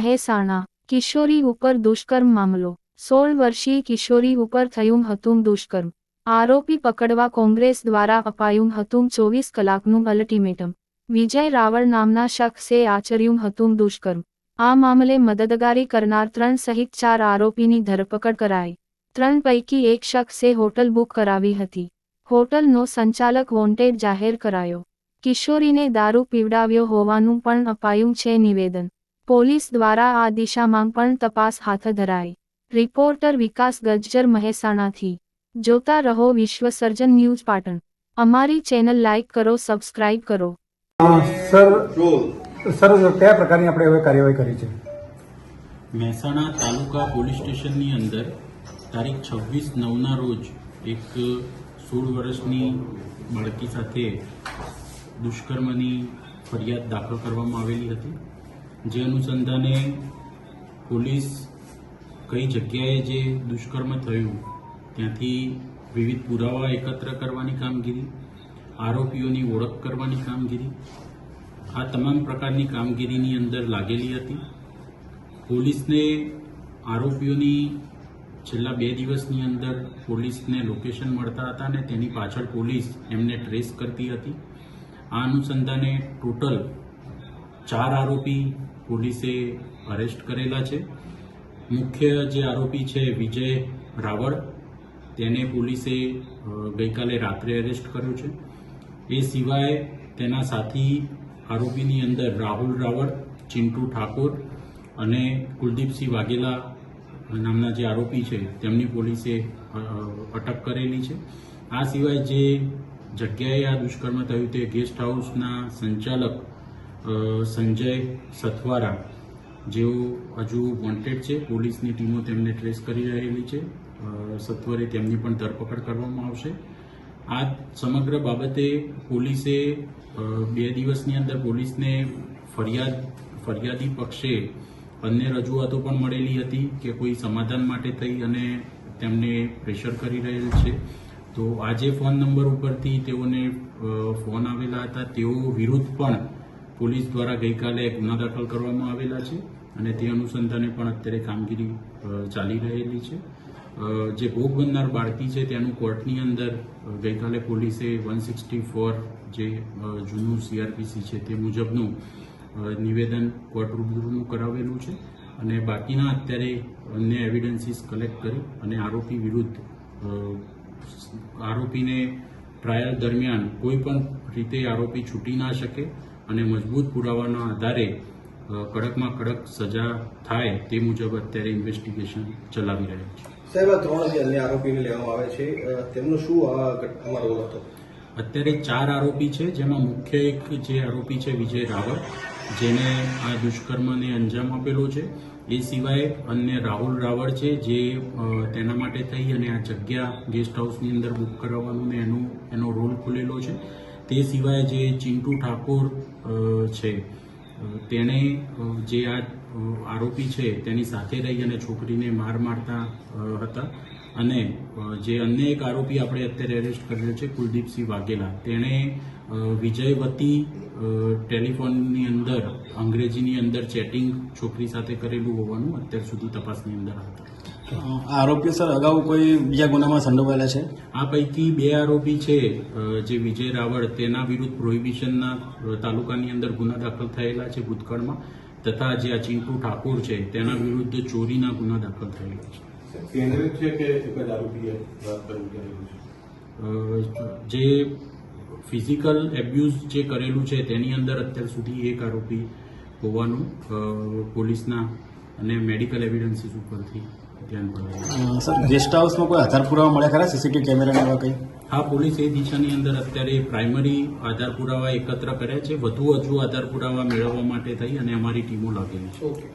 મહેસાણા કિશોરી ઉપર દુષ્કર્મ મામલો. સોળ વર્ષીય કિશોરી ઉપર થયું હતું દુષ્કર્મ. આરોપી પકડવા કોંગ્રેસ દ્વારા અપાયું હતું ચોવીસ કલાકનું અલ્ટિમેટમ. વિજય રાવળ નામના શખ્સે આચર્યું હતું દુષ્કર્મ. આ મામલે મદદગારી કરનાર ત્રણ સહિત ચાર આરોપીની ધરપકડ કરાઈ. ત્રણ પૈકી એક શખ્સે હોટલ બુક કરાવી હતી. હોટલનો સંચાલક વોન્ટેડ જાહેર કરાયો. કિશોરીને દારૂ પીવડાવ્યો હોવાનું પણ અપાયું છે નિવેદન. પોલીસ દ્વારા આ દિશામાં પણ તપાસ હાથ ધરાઈ. રિપોર્ટર વિકાસ ગજ્જર મહેસાણાથી. જોતા રહો વિશ્વસર્જન ન્યૂઝ પાટણ. અમારી ચેનલ લાઇક કરો સબસ્ક્રાઇબ કરો. સર સર કયા પ્રકારની આપણે હવે કાર્યવાહી કરી છે? મહેસાણા તાલુકા પોલીસ સ્ટેશનની અંદર તારીખ છવ્વીસ નવના રોજ એક સોળ વર્ષની બાળકી સાથે દુષ્કર્મની ફરિયાદ દાખલ કરવામાં આવેલી હતી. જે અનુસંધાને પોલીસ કઈ જગ્યાએ જે દુષ્કર્મ થયું, ત્યાંથી વિવિધ પુરાવા એકત્ર કરવાની કામગીરી, આરોપીઓની ઓળખ કરવાની કામગીરી, આ તમામ પ્રકારની કામગીરીની અંદર લાગેલી હતી. પોલીસને આરોપીઓની છેલ્લા બે દિવસની અંદર પોલીસને લોકેશન મળતા હતા અને તેની પાછળ પોલીસ એમને ટ્રેસ કરતી હતી. આ અનુસંધાને ટોટલ ચાર આરોપી પોલીસે અરેસ્ટ કરેલા છે. મુખ્ય જે આરોપી છે વિજય રાવળ, તેને પોલીસે ગઈકાલે રાત્રે અરેસ્ટ કર્યો છે. એ સિવાય તેના સાથી આરોપીની અંદર રાહુલ રાવળ, ચિંટુ ઠાકોર અને કુલદીપસિંહ વાઘેલા નામના જે આરોપી છે તેમની પોલીસે અટક કરેલી છે. આ સિવાય જે જગ્યાએ આ દુષ્કર્મ થયું તે ગેસ્ટ હાઉસના સંચાલક સંજય સથવારા જેઓ હજુ વોન્ટેડ છે, પોલીસની ટીમો તેમને ટ્રેસ કરી રહેલી છે. સત્વરે તેમની પણ ધરપકડ કરવામાં આવશે. આ સમગ્ર બાબતે પોલીસે બે દિવસની અંદર પોલીસને ફરિયાદ, ફરિયાદી પક્ષે અન્ય રજૂઆતો પણ મળેલી હતી કે કોઈ સમાધાન માટે થઈ અને તેમને પ્રેશર કરી રહેલ છે. તો આજે ફોન નંબર ઉપરથી તેઓને ફોન આવેલા હતા. તેઓ વિરુદ્ધ પણ પોલીસ દ્વારા ગઈકાલે ગુના દાખલ કરવામાં આવેલા છે અને તે અનુસંધાને પણ અત્યારે કામગીરી ચાલી રહેલી છે. જે ભોગ બનનાર બાળકી છે તેનું કોર્ટની અંદર ગઈકાલે પોલીસે વન સિક્સટી ફોર જે જૂનું સીઆરપીસી છે તે મુજબનું નિવેદન કોર્ટ રૂબરૂનું કરાવેલું છે અને બાકીના અત્યારે અન્ય એવિડન્સીસ કલેક્ટ કરી અને આરોપી વિરુદ્ધ આરોપીને ટ્રાયલ દરમિયાન કોઈ પણ રીતે આરોપી છૂટી ના શકે અને મજબૂત પુરાવાના આધારે કડકમાં કડક સજા થાય તે મુજબ અત્યારે ઇન્વેસ્ટિગેશન ચલાવી રહ્યા છે. સાહેબ આ ત્રણ જે અન્ય આરોપીને લેવામાં આવે છે તેમનો શું આ રોલ હતો? અત્યારે ચાર આરોપી છે જેમાં મુખ્ય એક જે આરોપી છે વિજય રાવળ જેને આ દુષ્કર્મને અંજામ આપેલો છે. એ સિવાય અન્ય રાહુલ રાવળ છે જે તેના માટે થઈ અને આ જગ્યા ગેસ્ટ હાઉસની અંદર બુક કરાવવાનું ને એનો એનો રોલ ખુલેલો છે. તે સિવાય જે ચિંટુ ઠાકોર છે. તેણે જે આ આરોપી છે તેની સાથે રહી અને છોકરીને માર મારતા હતા. અને જે અન્ય એક આરોપી આપણે અત્યારે એરેસ્ટ કરેલો છે કુલદીપસિંહ વાઘેલા. તેણે વિજયવતી ટેલિફોનની અંદર અંગ્રેજીની અંદર ચેટિંગ છોકરી સાથે કરેલું હોવાનું અત્યાર સુધી તપાસની અંદર હતું. આરોપી સર અગાઉ કોઈ બીજા ગુનામાં સંડોવાયેલા છે? આ પૈકી બે આરોપી છે જે વિજય રાવળ તેના વિરુદ્ધ પ્રોહિબિશનના તાલુકાની અંદર ગુના દાખલ થયેલા છે ભૂતકાળમાં. તથા જે આ ચિંટુ ઠાકોર છે તેના વિરુદ્ધ ચોરીના ગુના દાખલ થયેલા છે કેન્દ્રિત છે કે એક જ આરોપીએ જે ફિઝિકલ એબ્યુઝ જે કરેલું છે તેની અંદર અત્યાર સુધી એક આરોપી હોવાનું પોલીસના અને મેડિકલ એવિડન્સીસ ઉપરથી સર ગેસ્ટ હાઉસમાં કોઈ આધાર પુરાવા મળ્યા ખરા? સીસીટીવી કેમેરા એવા કંઈ? હા પોલીસ એ દિશાની અંદર અત્યારે પ્રાઇમરી આધાર પુરાવા એકત્ર કર્યા છે. વધુ હજુ આધાર પુરાવા મેળવવા માટે થઈ અને અમારી ટીમો લાગેલી છે. ઓકે.